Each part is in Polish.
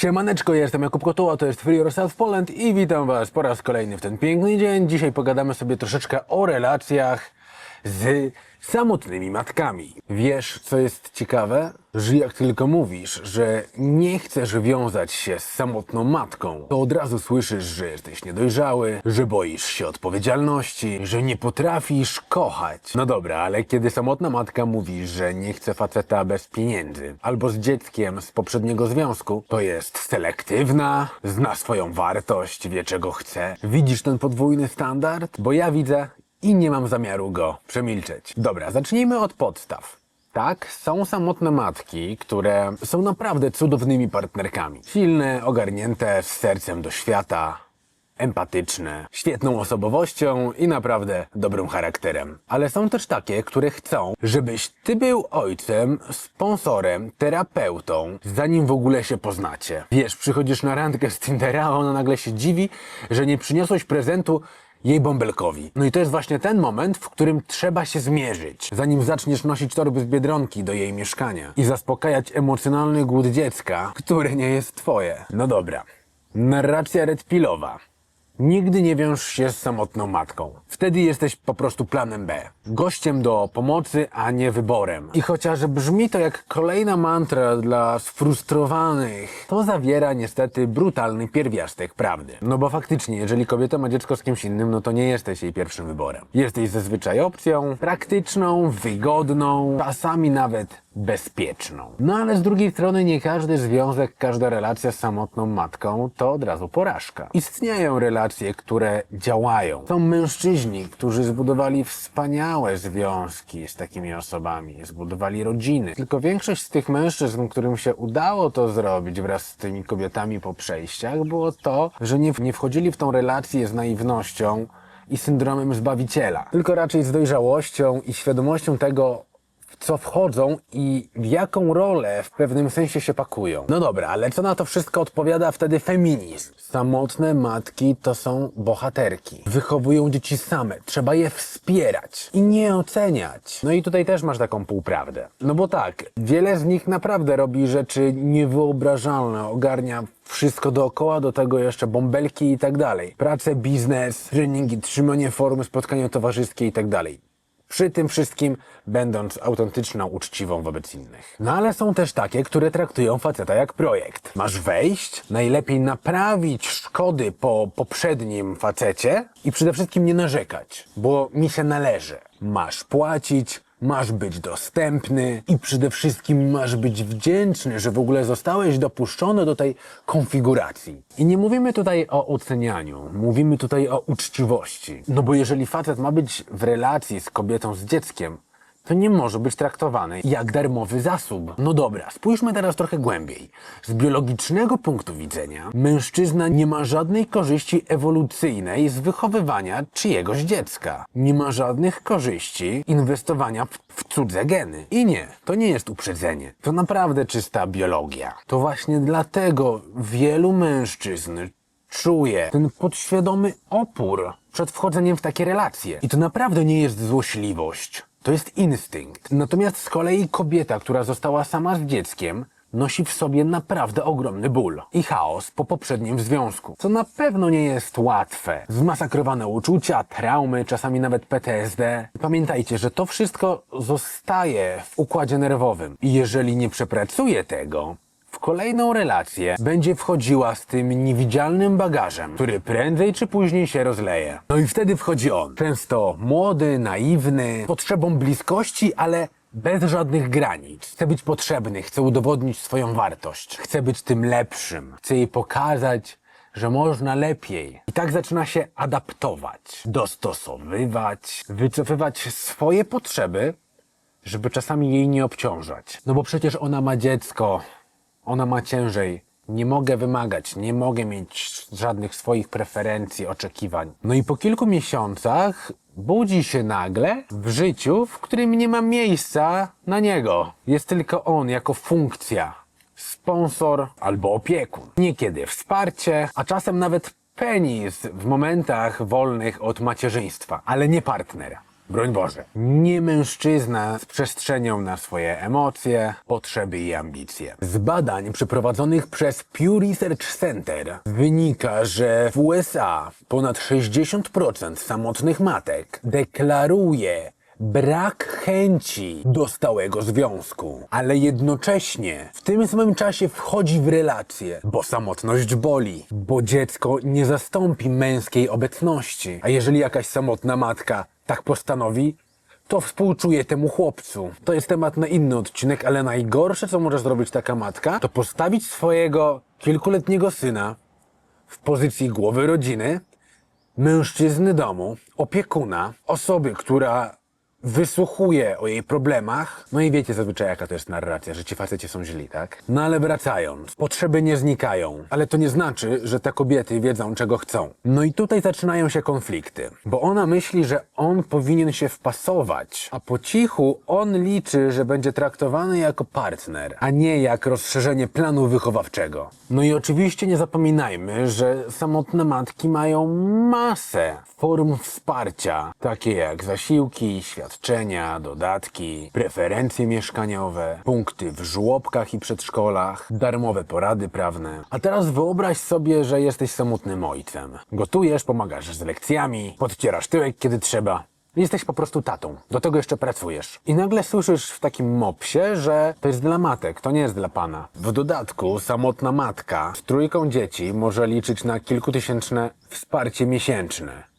Siemaneczko, jestem Jakub Kotuła, to jest Free Yourself Poland i witam Was po raz kolejny w ten piękny dzień. Dzisiaj pogadamy sobie troszeczkę o relacjach z samotnymi matkami. Wiesz, co jest ciekawe? Że jak tylko mówisz, że nie chcesz wiązać się z samotną matką, to od razu słyszysz, że jesteś niedojrzały, że boisz się odpowiedzialności, że nie potrafisz kochać. No dobra, ale kiedy samotna matka mówi, że nie chce faceta bez pieniędzy, albo z dzieckiem z poprzedniego związku, to jest selektywna, zna swoją wartość, wie czego chce. Widzisz ten podwójny standard? Bo ja widzę i nie mam zamiaru go przemilczeć. Dobra, zacznijmy od podstaw. Tak, są samotne matki, które są naprawdę cudownymi partnerkami. Silne, ogarnięte, z sercem do świata, empatyczne, świetną osobowością i naprawdę dobrym charakterem. Ale są też takie, które chcą, żebyś ty był ojcem, sponsorem, terapeutą, zanim w ogóle się poznacie. Wiesz, przychodzisz na randkę z Tindera, a ona nagle się dziwi, że nie przyniosłeś prezentu jej bąbelkowi. No i to jest właśnie ten moment, w którym trzeba się zmierzyć, zanim zaczniesz nosić torby z Biedronki do jej mieszkania i zaspokajać emocjonalny głód dziecka, które nie jest twoje. No dobra. Narracja redpilowa. Nigdy nie wiąż się z samotną matką. Wtedy jesteś po prostu planem B. Gościem do pomocy, a nie wyborem. I chociaż brzmi to jak kolejna mantra dla sfrustrowanych, to zawiera niestety brutalny pierwiastek prawdy. No bo faktycznie, jeżeli kobieta ma dziecko z kimś innym, no to nie jesteś jej pierwszym wyborem. Jesteś zazwyczaj opcją praktyczną, wygodną, czasami nawet bezpieczną. No ale z drugiej strony nie każdy związek, każda relacja z samotną matką to od razu porażka. Istnieją relacje, które działają. Są mężczyźni, którzy zbudowali wspaniałe związki z takimi osobami, zbudowali rodziny. Tylko większość z tych mężczyzn, którym się udało to zrobić wraz z tymi kobietami po przejściach, było to, że nie, nie wchodzili w tą relację z naiwnością i syndromem zbawiciela, tylko raczej z dojrzałością i świadomością tego, w co wchodzą i w jaką rolę w pewnym sensie się pakują. No dobra, ale co na to wszystko odpowiada wtedy feminizm? Samotne matki to są bohaterki. Wychowują dzieci same, trzeba je wspierać i nie oceniać. No i tutaj też masz taką półprawdę. No bo tak, wiele z nich naprawdę robi rzeczy niewyobrażalne, ogarnia wszystko dookoła, do tego jeszcze bąbelki i tak dalej. Pracę, biznes, treningi, trzymanie formy, spotkania towarzyskie i tak dalej. Przy tym wszystkim będąc autentyczną, uczciwą wobec innych. No ale są też takie, które traktują faceta jak projekt. Masz wejść, najlepiej naprawić szkody po poprzednim facecie i przede wszystkim nie narzekać, bo mi się należy. Masz płacić, masz być dostępny i przede wszystkim masz być wdzięczny, że w ogóle zostałeś dopuszczony do tej konfiguracji. I nie mówimy tutaj o ocenianiu, mówimy tutaj o uczciwości. No bo jeżeli facet ma być w relacji z kobietą z dzieckiem, to nie może być traktowany jak darmowy zasób. No dobra, spójrzmy teraz trochę głębiej. Z biologicznego punktu widzenia, mężczyzna nie ma żadnej korzyści ewolucyjnej z wychowywania czyjegoś dziecka. Nie ma żadnych korzyści inwestowania w, w cudze geny. I nie, to nie jest uprzedzenie. To naprawdę czysta biologia. To właśnie dlatego wielu mężczyzn czuje ten podświadomy opór przed wchodzeniem w takie relacje. I to naprawdę nie jest złośliwość. To jest instynkt. Natomiast z kolei kobieta, która została sama z dzieckiem, nosi w sobie naprawdę ogromny ból i chaos po poprzednim związku, co na pewno nie jest łatwe. Zmasakrowane uczucia, traumy, czasami nawet PTSD. Pamiętajcie, że to wszystko zostaje w układzie nerwowym i jeżeli nie przepracuje tego, kolejną relację będzie wchodziła z tym niewidzialnym bagażem, który prędzej czy później się rozleje. No i wtedy wchodzi on. Często młody, naiwny, potrzebą bliskości, ale bez żadnych granic. Chce być potrzebny, chce udowodnić swoją wartość. Chce być tym lepszym. Chce jej pokazać, że można lepiej. I tak zaczyna się adaptować, dostosowywać, wycofywać swoje potrzeby, żeby czasami jej nie obciążać. No bo przecież ona ma dziecko, ona ma ciężej. Nie mogę wymagać, nie mogę mieć żadnych swoich preferencji, oczekiwań. No i po kilku miesiącach budzi się nagle w życiu, w którym nie ma miejsca na niego. Jest tylko on jako funkcja, sponsor albo opiekun. Niekiedy wsparcie, a czasem nawet penis w momentach wolnych od macierzyństwa, ale nie partner. Broń Boże. Nie mężczyzna z przestrzenią na swoje emocje, potrzeby i ambicje. Z badań przeprowadzonych przez Pew Research Center wynika, że w USA ponad 60% samotnych matek deklaruje brak chęci do stałego związku, ale jednocześnie w tym samym czasie wchodzi w relacje, bo samotność boli, bo dziecko nie zastąpi męskiej obecności. A jeżeli jakaś samotna matka tak postanowi, to współczuję temu chłopcu. To jest temat na inny odcinek, ale najgorsze, co może zrobić taka matka, to postawić swojego kilkuletniego syna w pozycji głowy rodziny, mężczyzny domu, opiekuna, osoby, która wysłuchuje o jej problemach. No i wiecie zazwyczaj, jaka to jest narracja, że ci faceci są źli, tak? No ale wracając, potrzeby nie znikają, ale to nie znaczy, że te kobiety wiedzą, czego chcą. No i tutaj zaczynają się konflikty, bo ona myśli, że on powinien się wpasować, a po cichu on liczy, że będzie traktowany jako partner, a nie jak rozszerzenie planu wychowawczego. No i oczywiście nie zapominajmy, że samotne matki mają masę form wsparcia, takie jak zasiłki, świadczenia, dodatki, preferencje mieszkaniowe, punkty w żłobkach i przedszkolach, darmowe porady prawne. A teraz wyobraź sobie, że jesteś samotnym ojcem. Gotujesz, pomagasz z lekcjami, podcierasz tyłek, kiedy trzeba. Jesteś po prostu tatą. Do tego jeszcze pracujesz. I nagle słyszysz w takim mopsie, że to jest dla matek, to nie jest dla pana. W dodatku samotna matka z trójką dzieci może liczyć na kilkutysięczne wsparcie miesięczne.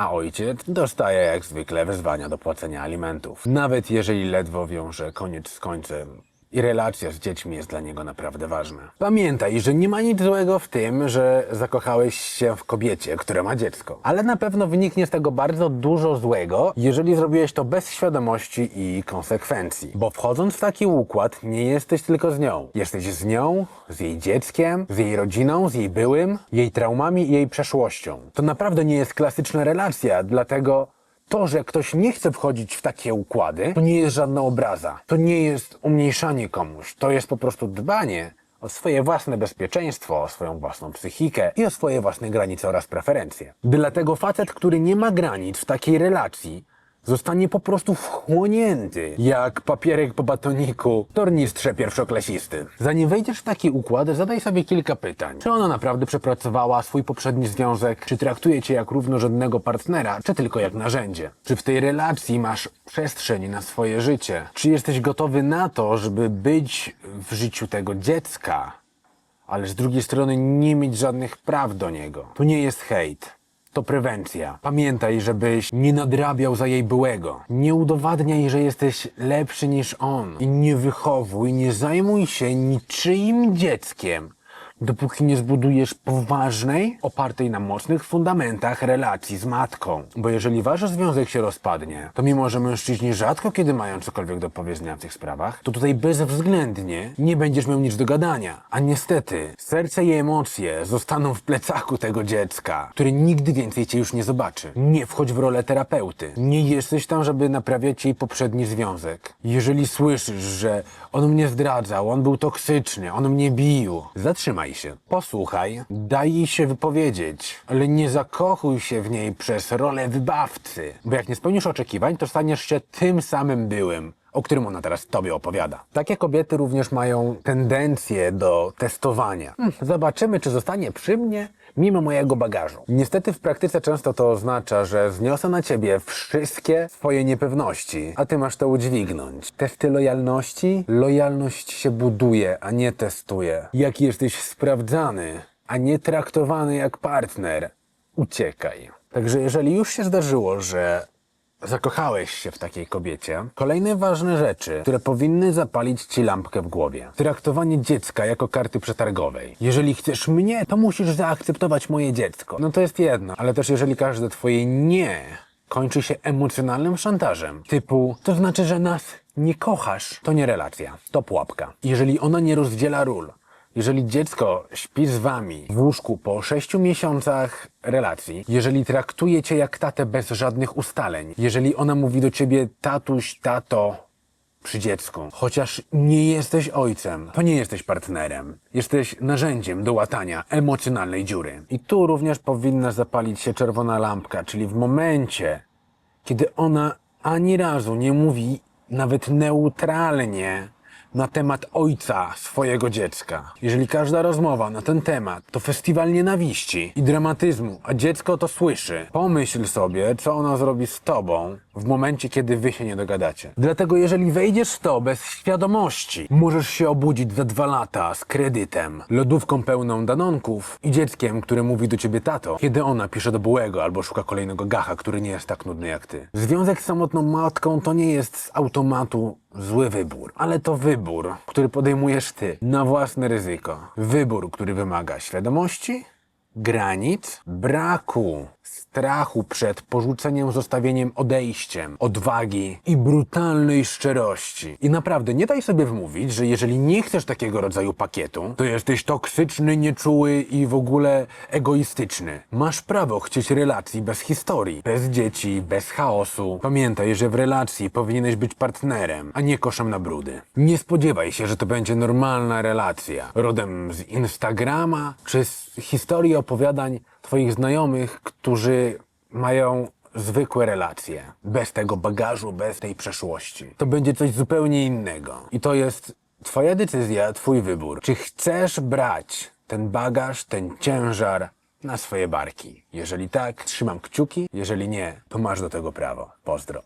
A ojciec dostaje jak zwykle wezwania do płacenia alimentów. Nawet jeżeli ledwo wiąże koniec z końcem i relacja z dziećmi jest dla niego naprawdę ważna. Pamiętaj, że nie ma nic złego w tym, że zakochałeś się w kobiecie, która ma dziecko. Ale na pewno wyniknie z tego bardzo dużo złego, jeżeli zrobiłeś to bez świadomości i konsekwencji. Bo wchodząc w taki układ, nie jesteś tylko z nią. Jesteś z nią, z jej dzieckiem, z jej rodziną, z jej byłym, jej traumami i jej przeszłością. To naprawdę nie jest klasyczna relacja, dlatego to, że ktoś nie chce wchodzić w takie układy, to nie jest żadna obraza. To nie jest umniejszanie komuś. To jest po prostu dbanie o swoje własne bezpieczeństwo, o swoją własną psychikę i o swoje własne granice oraz preferencje. Dlatego facet, który nie ma granic w takiej relacji, zostanie po prostu wchłonięty, jak papierek po batoniku tornistrze pierwszoklasisty. Zanim wejdziesz w taki układ, zadaj sobie kilka pytań. Czy ona naprawdę przepracowała swój poprzedni związek? Czy traktuje cię jak równorzędnego partnera, czy tylko jak narzędzie? Czy w tej relacji masz przestrzeń na swoje życie? Czy jesteś gotowy na to, żeby być w życiu tego dziecka, ale z drugiej strony nie mieć żadnych praw do niego? To nie jest hejt. To prewencja. Pamiętaj, żebyś nie nadrabiał za jej byłego. Nie udowadniaj, że jesteś lepszy niż on. I nie wychowuj, nie zajmuj się niczyim dzieckiem, dopóki nie zbudujesz poważnej, opartej na mocnych fundamentach relacji z matką. Bo jeżeli wasz związek się rozpadnie, to mimo, że mężczyźni rzadko kiedy mają cokolwiek do powiedzenia w tych sprawach, to tutaj bezwzględnie nie będziesz miał nic do gadania. A niestety, serce i emocje zostaną w plecaku tego dziecka, który nigdy więcej cię już nie zobaczy. Nie wchodź w rolę terapeuty. Nie jesteś tam, żeby naprawiać jej poprzedni związek. Jeżeli słyszysz, że on mnie zdradzał, on był toksyczny, on mnie bił, zatrzymaj się. Posłuchaj, daj jej się wypowiedzieć, ale nie zakochuj się w niej przez rolę wybawcy, bo jak nie spełnisz oczekiwań, to staniesz się tym samym byłym o którym ona teraz tobie opowiada. Takie kobiety również mają tendencję do testowania. Hmm, zobaczymy, czy zostanie przy mnie mimo mojego bagażu. Niestety w praktyce często to oznacza, że zniosę na ciebie wszystkie swoje niepewności, a ty masz to udźwignąć. Testy lojalności? Lojalność się buduje, a nie testuje. Jak jesteś sprawdzany, a nie traktowany jak partner, uciekaj. Także jeżeli już się zdarzyło, że Zakochałeś się w takiej kobiecie. Kolejne ważne rzeczy, które powinny zapalić ci lampkę w głowie. Traktowanie dziecka jako karty przetargowej. Jeżeli chcesz mnie, to musisz zaakceptować moje dziecko. No to jest jedno, ale też jeżeli każde twoje nie kończy się emocjonalnym szantażem, typu to znaczy, że nas nie kochasz, to nie relacja, to pułapka. Jeżeli ona nie rozdziela ról, jeżeli dziecko śpi z wami w łóżku po sześciu miesiącach relacji, jeżeli traktuje cię jak tatę bez żadnych ustaleń, jeżeli ona mówi do ciebie tatuś, tato przy dziecku, chociaż nie jesteś ojcem, to nie jesteś partnerem. Jesteś narzędziem do łatania emocjonalnej dziury. I tu również powinna zapalić się czerwona lampka, czyli w momencie, kiedy ona ani razu nie mówi nawet neutralnie na temat ojca swojego dziecka. Jeżeli każda rozmowa na ten temat to festiwal nienawiści i dramatyzmu, a dziecko to słyszy, pomyśl sobie, co ono zrobi z tobą w momencie, kiedy wy się nie dogadacie. Dlatego jeżeli wejdziesz w to bez świadomości, możesz się obudzić za dwa lata z kredytem, lodówką pełną danonków i dzieckiem, które mówi do ciebie tato, kiedy ona pisze do byłego albo szuka kolejnego gacha, który nie jest tak nudny jak ty. Związek z samotną matką to nie jest z automatu zły wybór, ale to wybór, który podejmujesz ty na własne ryzyko. Wybór, który wymaga świadomości, granic, braku strachu przed porzuceniem, zostawieniem, odejściem, odwagi i brutalnej szczerości. I naprawdę nie daj sobie wmówić, że jeżeli nie chcesz takiego rodzaju pakietu, to jesteś toksyczny, nieczuły i w ogóle egoistyczny. Masz prawo chcieć relacji bez historii, bez dzieci, bez chaosu. Pamiętaj, że w relacji powinieneś być partnerem, a nie koszem na brudy. Nie spodziewaj się, że to będzie normalna relacja, rodem z Instagrama czy z historii opowiadań twoich znajomych, którzy mają zwykłe relacje, bez tego bagażu, bez tej przeszłości. To będzie coś zupełnie innego. I to jest twoja decyzja, twój wybór. Czy chcesz brać ten bagaż, ten ciężar na swoje barki? Jeżeli tak, trzymam kciuki. Jeżeli nie, to masz do tego prawo. Pozdro.